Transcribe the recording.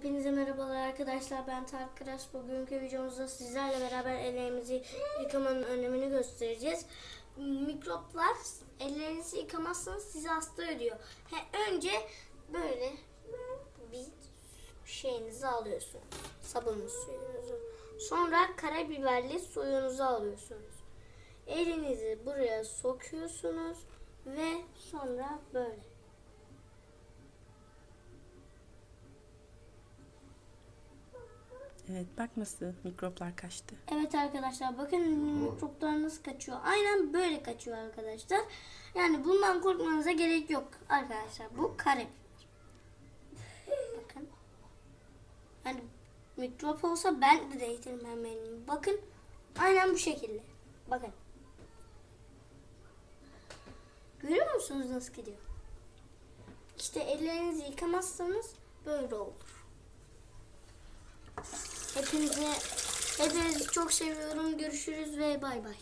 Hepinize merhabalar arkadaşlar. Ben Tarık Kıraş. Bugünkü videomuzda sizlerle beraber ellerimizi yıkamanın önemini göstereceğiz. Mikroplar ellerinizi yıkamazsanız sizi hasta ediyor. He, önce böyle bir şeyinizi alıyorsunuz. Sabunlu suyunuzu. Sonra karabiberli suyunuzu alıyorsunuz. Elinizi buraya sokuyorsunuz ve sonra böyle. Evet bak nasıl mikroplar kaçtı. Evet arkadaşlar bakın mikroplar nasıl kaçıyor. Aynen böyle kaçıyor arkadaşlar. Yani bundan korkmanıza gerek yok arkadaşlar. Bu karabiber. Bakın. Yani mikrop olsa ben de değdirmem elimi. Bakın. Aynen bu şekilde. Bakın. Görüyor musunuz nasıl gidiyor? İşte ellerinizi yıkamazsanız böyle olur. Hepinize hepinizi çok seviyorum. Görüşürüz ve bay bay.